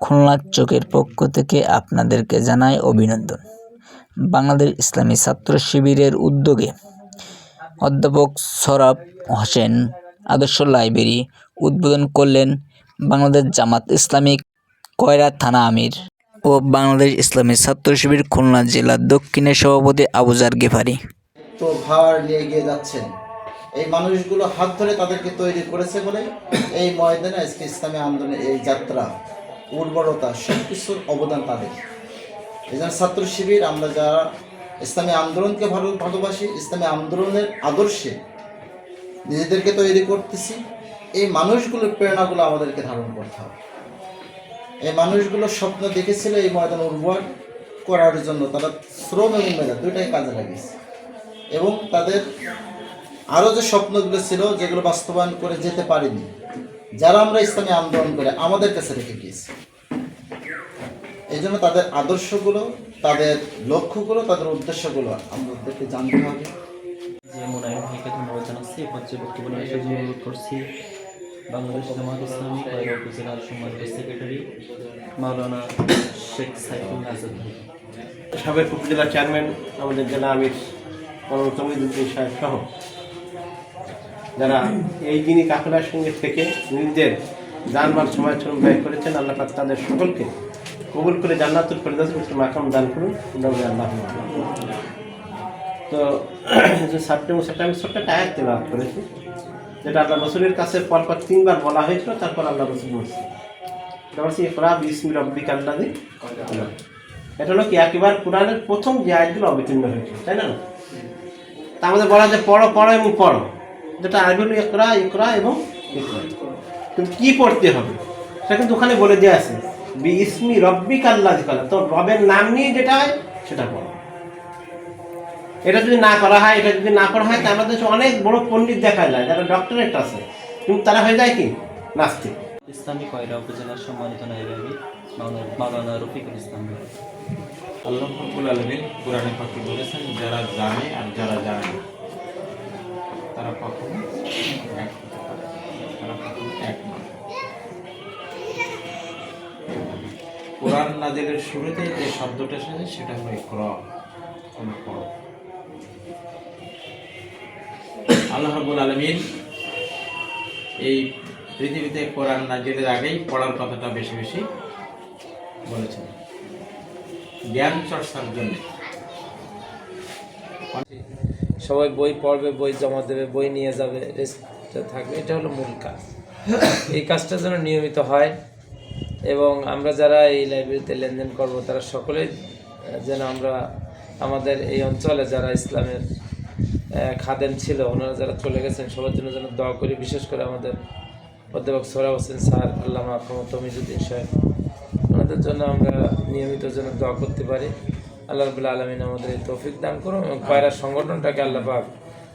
খুলনা চোখের পক্ষ থেকে আপনাদেরকে জানাই অভিনন্দন। বাংলাদেশ ইসলামী ছাত্র শিবিরের উদ্যোগে অধ্যাপক সরাব হোসেন আদর্শ লাইব্রেরি উদ্বোধন করলেন বাংলাদেশ জামাত ইসলামিক কয়রা থানা আমির ও বাংলাদেশ ইসলামী ছাত্র শিবির খুলনা জেলার দক্ষিণের সভাপতি আবুজার গেফারি। তো ভার নিয়ে গিয়ে যাচ্ছেন। এই মানুষগুলো হাত ধরে তাদেরকে তৈরি করেছে বলে এই ময়দানে আজকে ইসলামী আন্দোলনের এই যাত্রা উর্বরতা, সব কিছুর অবদান তাদের। এই জন্য ছাত্র শিবির, আমরা যারা ইসলামী আন্দোলনকে ভালো, ভালোবাসি, ইসলামী আন্দোলনের আদর্শে নিজেদেরকে তৈরি করতেছি, এই মানুষগুলোর প্রেরণাগুলো আমাদেরকে ধারণ করতে হবে। এই মানুষগুলো স্বপ্ন দেখেছিল এই ময়দান উর্বর করার জন্য, তারা শ্রম এবং মেধা দুইটাই কাজে লাগিয়েছে। এবং তাদের আরও যে স্বপ্নগুলো ছিল, যেগুলো বাস্তবায়ন করে যেতে পারিনি যারা আমরা ইসলামী আন্দোলন করে আমাদের কাছে রেখে গিয়েছি। এই জন্য তাদের আদর্শগুলো তাদের লক্ষ্যগুলো তাদের উদ্দেশ্যগুলো আমাদেরকে জানতে হবে। যে মোনায়েম ভাইকে ধন্যবাদ জানাচ্ছি এ পর্যায়ে বক্তব্য নিয়ে অনুরোধ করছি। বাংলাদেশ জামাত ইসলামী কয়লা উপজেলার সম্মানিত সেক্রেটারি মাওলানা শেখ সাইফুল আজাদ সাবেক উপজেলা চেয়ারম্যান আমাদের জেলা আমির মৌলানা তমিদুদ্দিন সাহেব সহ। যারা এই দিনই কাফেলার সঙ্গে থেকে নিজেদের যানবাহন সময় শ্রম ব্যয় করেছেন, আল্লাহ পাক তাদের সকলকে কবুল করে জান্নাতুল ফেরদাউস উচ্চ মাকাম দান করুন। দৌড়ে আল্লাহ তো সেপ্টেম্বর সেপ্টেম্বর ছোট্ট একটা আয়াত তেলাওয়াত করেছি, যেটা আল্লাহ রসুলের কাছে পরপর তিনবার বলা হয়েছিল, তারপর আল্লাহ রসুল বলছে এটা এটা হলো কি, একেবারে কোরআনের প্রথম যে আয়াতগুলো অবতীর্ণ হয়েছে, তাই না? তা আমাদের বলা যে পড়ো পড়ো এবং পড়ো। যেটা আরবি হলো ইকরা ইকরা এবং ইকরা। কিন্তু কী পড়তে হবে? সেটা কিন্তু ওখানে বলে দেওয়া আছে। বি ইসমি রব্বিক আল্লাহ দিকালা তো রবের নাম নিয়ে যেটা হয় সেটা পড়ো। এটা যদি না করা হয় এটা যদি না করা হয় তাহলে দেশে অনেক বড় পণ্ডিত দেখা যায় যারা ডক্টরেট আছে। কিন্তু তারা হয়ে যায় কি? নাস্তিক। ইসলামী কয়লা উপজেলার সম্মানিত নাইব আমির মাওলানা- রফিকুল ইসলাম আল্লাহ ফকুল আলমিন কোরআনে পাখি বলেছেন যারা জানে আর যারা জানে না, তারা কখনো এক। তারা কখনো এক নয় কোরআন নাজিলের শুরুতে যে শব্দটা এসেছে সেটা হলো ক্র কোনো আল্লাহ আলমিন এই পৃথিবীতে কোরআন নাজিলের আগেই পড়ার কথাটা বেশি বেশি বলেছেন। জ্ঞান চর্চার জন্য। সবাই বই পড়বে, বই জমা দেবে, বই নিয়ে যাবে রেস্টটা থাকবে, এটা হলো মূল কাজ। এই কাজটা যেন নিয়মিত হয় এবং আমরা যারা এই লাইব্রেরিতে লেনদেন করব, তারা সকলেই যেন আমরা আমাদের এই অঞ্চলে যারা ইসলামের খাদেন ছিল, ওনারা যারা চলে গেছেন, সবার জন্য যেন দোয়া করি, বিশেষ করে আমাদের অধ্যাপক সোহরাব হোসেন স্যার, আল্লামা আহমদ তমিজুদ্দিন সাহেব। ওনাদের জন্য আমরা নিয়মিত যেন দোয়া করতে পারি। আল্লাহ রবুল্লা আলমিন আমাদের এই তৌফিক দান করুন এবং কয়রা সংগঠনটাকে আল্লাহ পাক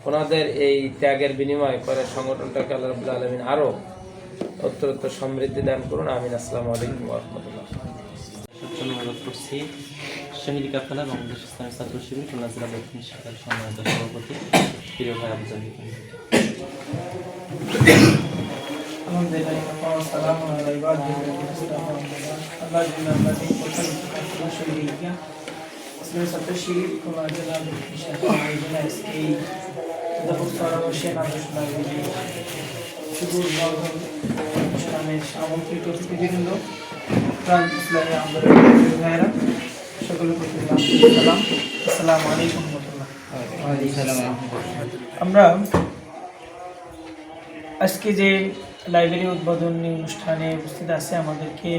ওনাদের এই ত্যাগের বিনিময়ে কয়রা সংগঠনটাকে আল্লাহ রবুল্লা আলমিন আরও উত্তরোত্তর সমৃদ্ধি দান করুন আমিন আসসালামু আলাইকুম রহমতুল্লাহ আসার জন্য অনুরোধ করছি শহীদ কাফেলা বাংলাদেশ ইসলামী ছাত্র শিবির খুলনা জেলা দক্ষিণ শাখার সম্মানিত সভাপতি প্রিয় ভাই আবুজার ভাই الحمد لله والسلام على عباده الذين اصطفى الله جل وعلا প্রথম বর্ধন অনুষ্ঠানের আমন্ত্রিত অতিথিবৃন্দ প্রাণ ইসলামী আন্দোলনের ভাইয়েরা সকলের প্রতি সালাম আসসালামু আলাইকুম আমরা আজকে যে লাইব্রেরি উদ্বোধনী অনুষ্ঠানে উপস্থিত আছে আমাদেরকে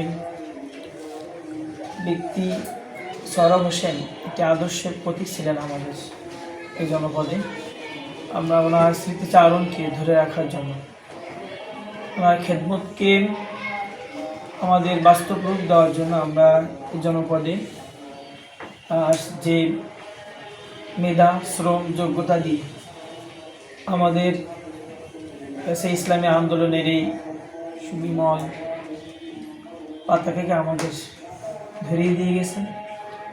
ব্যক্তি সৌরভ হোসেন একটি আদর্শের প্রতীক ছিলেন আমাদের এই জনপদে। আমরা ওনার স্মৃতিচারণকে ধরে রাখার জন্য, ওনার খেদমতকে আমাদের বাস্তব রূপ দেওয়ার জন্য আমরা এই জনপদে যে মেধা, শ্রম, যোগ্যতা দিই আমাদের সেই ইসলামী আন্দোলনের এই সুবিমল পাতাকে আমাদের ধরিয়ে দিয়ে গেছেন।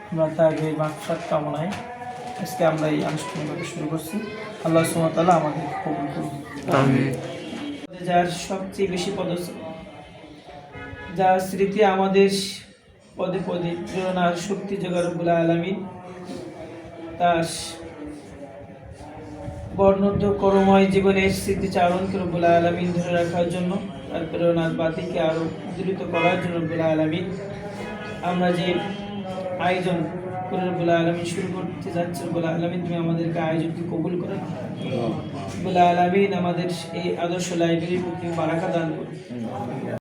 আমরা তার মাকসাদ কামনায় আজকে আমরা এই শুরু করছি। আল্লাহ আমাদের কবুল করুন যার সবচেয়ে বেশি পদস্থ যা স্মৃতি আমাদের পদে পদে প্রেরণার শক্তি জোগাড় বলে আলামিন তার বর্ণত করময় জীবনের স্মৃতিচারণকে রব্বুল আলমিন ধরে রাখার জন্য তার প্রেরণার বাতিকে আরও উদ্দীলিত করার জন্য রব্বুল আলমিন আমরা যে আয়োজন করে রব্বুল আলমিন শুরু করতে যাচ্ছে। রব্বুল আলমিন তুমি আমাদেরকে আয়োজনকে কবুল করে। রব্বুল আলমিন আমাদের এই আদর্শ লাইব্রেরির প্রতি বারাকা দান করুন